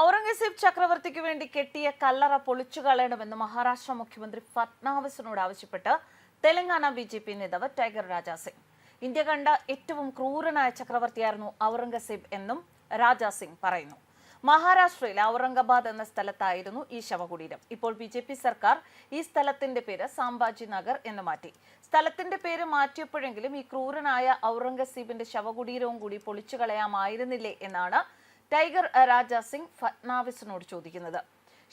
ഔറംഗസീബ് ചക്രവർത്തിക്ക് വേണ്ടി കെട്ടിയ കല്ലറ പൊളിച്ചു കളയണമെന്ന് മഹാരാഷ്ട്ര മുഖ്യമന്ത്രി ഫട്നാവിസിനോട് ആവശ്യപ്പെട്ട് തെലങ്കാന ബി ജെ പി നേതാവ് ടൈഗർ രാജാസിംഗ്. ഇന്ത്യ കണ്ട ഏറ്റവും ക്രൂരനായ ചക്രവർത്തിയായിരുന്നു ഔറംഗസീബ് എന്നും രാജാസിംഗ് പറയുന്നു. മഹാരാഷ്ട്രയിലെ ഔറംഗാബാദ് എന്ന സ്ഥലത്തായിരുന്നു ഈ ശവകുടീരം. ഇപ്പോൾ ബി ജെ പി സർക്കാർ ഈ സ്ഥലത്തിന്റെ പേര് സാംബാജി നഗർ എന്ന് മാറ്റി. സ്ഥലത്തിന്റെ പേര് മാറ്റിയപ്പോഴെങ്കിലും ഈ ക്രൂരനായ ഔറംഗസീബിന്റെ ശവകുടീരവും കൂടി പൊളിച്ചു കളയാമായിരുന്നില്ലേ എന്നാണ് ടൈഗർ രാജാ സിംഗ് ഫട്നാവിസിനോട് ചോദിക്കുന്നത്.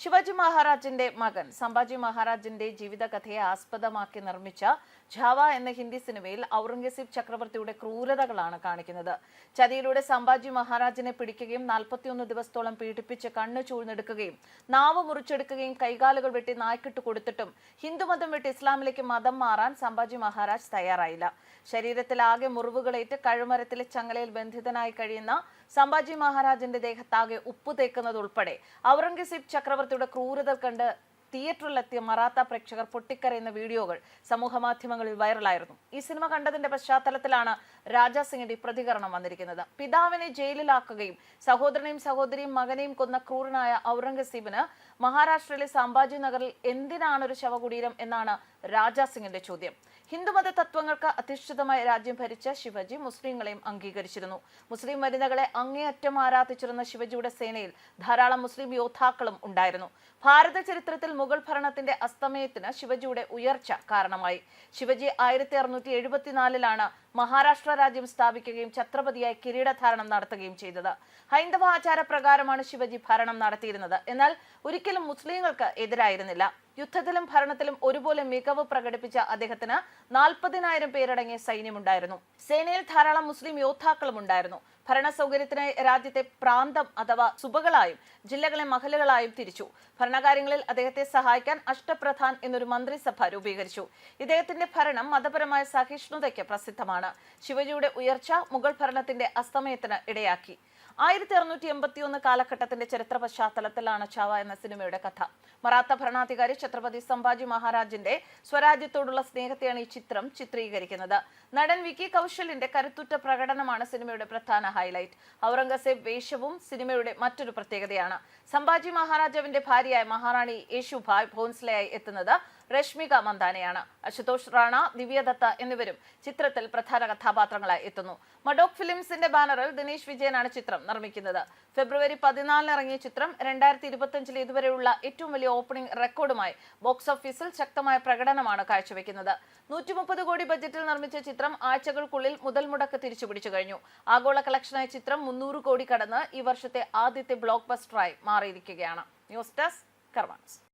ശിവാജി മഹാരാജിന്റെ മകൻ സംഭാജി മഹാരാജിന്റെ ജീവിതകഥയെ ആസ്പദമാക്കി നിർമ്മിച്ച ഝാവ എന്ന ഹിന്ദി സിനിമയിൽ ഔറംഗസീബ് ചക്രവർത്തിയുടെ ക്രൂരതകളാണ് കാണിക്കുന്നത്. ചതിയിലൂടെ സംഭാജി മഹാരാജിനെ പിടിക്കുകയും നാൽപ്പത്തിയൊന്ന് ദിവസത്തോളം പീഡിപ്പിച്ച് കണ്ണു ചൂഴ്ന്നെടുക്കുകയും നാവ് മുറിച്ചെടുക്കുകയും കൈകാലുകൾ വെട്ടി നായ്ക്കിട്ട് കൊടുത്തിട്ടും ഹിന്ദുമതം വിട്ട് ഇസ്ലാമിലേക്ക് മതം മാറാൻ സംഭാജി മഹാരാജ് തയ്യാറായില്ല. ശരീരത്തിലാകെ മുറിവുകളേറ്റ് കഴുമരത്തിലെ ചങ്ങലയിൽ ബന്ധിതനായി കഴിയുന്ന സംഭാജി മഹാരാജിന്റെ ദേഹത്താകെ ഉപ്പ് തേക്കുന്നതുൾപ്പെടെ ഔറംഗസീബ് ഔറംഗസീബ് ചക്രവർത്തിയുടെ ക്രൂരത കണ്ട് തിയേറ്ററിലെത്തിയ മറാത്ത പ്രേക്ഷകർ പൊട്ടിക്കരയുന്ന വീഡിയോകൾ സമൂഹ മാധ്യമങ്ങളിൽ വൈറലായിരുന്നു. ഈ സിനിമ കണ്ടതിന്റെ പശ്ചാത്തലത്തിലാണ് രാജാ സിംഗിന്റെ പ്രതികരണം വന്നിരിക്കുന്നത്. പിതാവിനെ ജയിലിലാക്കുകയും സഹോദരനെയും സഹോദരിയും മകനെയും കൊന്ന ക്രൂരനായ ഔറംഗസീബിന് മഹാരാഷ്ട്രയിലെ സാമ്പാജി നഗറിൽ എന്തിനാണ് ഒരു ശവകുടീരം എന്നാണ് രാജാ സിംഗിന്റെ ചോദ്യം. ഹിന്ദുമത തത്വങ്ങൾക്ക് അധിഷ്ഠിതമായ രാജ്യം ഭരിച്ച ശിവജി മുസ്ലിങ്ങളെയും അംഗീകരിച്ചിരുന്നു. മുസ്ലിം വനിതകളെ അങ്ങേയറ്റം ആരാധിച്ചിരുന്ന ശിവജിയുടെ സേനയിൽ ധാരാളം മുസ്ലിം യോദ്ധാക്കളും ഉണ്ടായിരുന്നു. ഭാരത ചരിത്രത്തിൽ മുഗൾ ഭരണത്തിന്റെ അസ്തമയത്തിന് ശിവജിയുടെ ഉയർച്ച കാരണമായി. ശിവജി ആയിരത്തി അറുന്നൂറ്റി എഴുപത്തിനാലിലാണ് മഹാരാഷ്ട്ര രാജ്യം സ്ഥാപിക്കുകയും ഛത്രപതിയായി കിരീടധാരണം നടത്തുകയും ചെയ്തത്. ഹൈന്ദവ ആചാരപ്രകാരമാണ് ശിവജി ഭരണം നടത്തിയിരുന്നത്. എന്നാൽ ഒരിക്കലും മുസ്ലിങ്ങൾക്ക് എതിരായിരുന്നില്ല. യുദ്ധത്തിലും ഭരണത്തിലും ഒരുപോലെ മികവ് പ്രകടിപ്പിച്ച അദ്ദേഹത്തിന് നാൽപ്പതിനായിരം പേരടങ്ങിയ സൈന്യമുണ്ടായിരുന്നു. സേനയിൽ ധാരാളം മുസ്ലിം യോദ്ധാക്കളും ഉണ്ടായിരുന്നു ഭരണ സൗകര്യത്തിനായി രാജ്യത്തെ പ്രാന്തം അഥവാ സുബകളായും ജില്ലകളെ മഹലുകളായും തിരിച്ചു. ഭരണകാര്യങ്ങളിൽ അദ്ദേഹത്തെ സഹായിക്കാൻ അഷ്ടപ്രധാൻ എന്നൊരു മന്ത്രിസഭ രൂപീകരിച്ചു. ഇദ്ദേഹത്തിന്റെ ഭരണം മതപരമായ സഹിഷ്ണുതയ്ക്ക് പ്രസിദ്ധമാണ്. ശിവജിയുടെ ഉയർച്ച മുഗൾ ഭരണത്തിന്റെ അസ്തമയത്തിന് ഇടയാക്കി. ആയിരത്തി അറുന്നൂറ്റി എൺപത്തി ഒന്ന് കാലഘട്ടത്തിന്റെ ചരിത്ര പശ്ചാത്തലത്തിലാണ് ചാവ എന്ന സിനിമയുടെ കഥ. മറാത്ത ഭരണാധികാരി ഛത്രപതി സംഭാജി മഹാരാജിന്റെ സ്വരാജ്യത്തോടുള്ള സ്നേഹത്തെയാണ് ഈ ചിത്രം ചിത്രീകരിക്കുന്നത്. നടൻ വിക്കി കൗശലിന്റെ കരുത്തുറ്റ പ്രകടനമാണ് സിനിമയുടെ പ്രധാന ഹൈലൈറ്റ് ഔറംഗസേബ് വേഷവും സിനിമയുടെ മറ്റൊരു പ്രത്യേകതയാണ്. സംഭാജി മഹാരാജാവിന്റെ ഭാര്യയായ മഹാറാണി യേശുഭായ് ഭോൻസ്ലയായി എത്തുന്നത് രശ്മിക മന്ദാനയാണ്. അശുതോഷ് റാണ ദിവ്യദത്ത എന്നിവരും ചിത്രത്തിൽ പ്രധാന കഥാപാത്രങ്ങളായി എത്തുന്നു. മഡോക് ഫിലിംസിന്റെ ബാനറിൽ ദിനേശ് വിജയനാണ് ചിത്രം നിർമ്മിക്കുന്നത്. ഫെബ്രുവരി പതിനാലിന് ഇറങ്ങിയ ചിത്രം രണ്ടായിരത്തി ഇരുപത്തിയഞ്ചിൽ ഇതുവരെയുള്ള ഏറ്റവും വലിയ ഓപ്പണിംഗ് റെക്കോർഡുമായി ബോക്സ് ഓഫീസിൽ ശക്തമായ പ്രകടനമാണ് കാഴ്ചവെക്കുന്നത്. നൂറ്റി മുപ്പത് കോടി ബജറ്റിൽ നിർമ്മിച്ച ചിത്രം ആഴ്ചകൾക്കുള്ളിൽ മുതൽ മുടക്ക് തിരിച്ചുപിടിച്ചു കഴിഞ്ഞു. ആഗോള കളക്ഷനായ ചിത്രം മുന്നൂറ് കോടി കടന്ന് ഈ വർഷത്തെ ആദ്യത്തെ ബ്ലോക്ക് ബസ്റ്ററായി മാറിയിരിക്കുകയാണ്. News desk കർമാൻസ്.